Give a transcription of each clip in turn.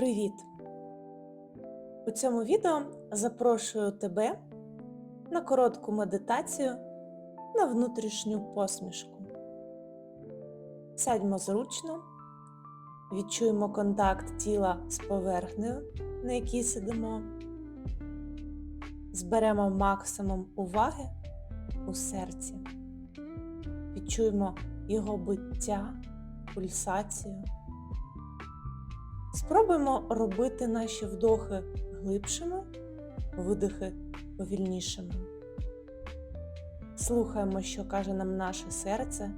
Привіт! У цьому відео запрошую тебе на коротку медитацію на внутрішню посмішку. Сядьмо зручно, відчуємо контакт тіла з поверхнею, на якій сидимо, зберемо максимум уваги у серці, відчуємо його биття, пульсацію. Спробуємо робити наші вдохи глибшими, видихи повільнішими. Слухаємо, що каже нам наше серце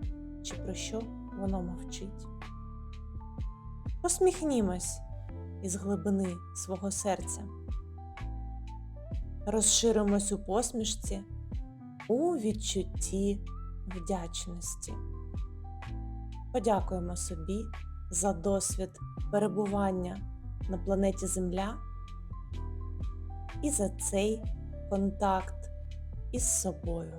чи про що воно мовчить. Посміхнімось із глибини свого серця. Розширимось у посмішці у відчутті вдячності. Подякуємо собі за досвід перебування на планеті Земля і за цей контакт із собою.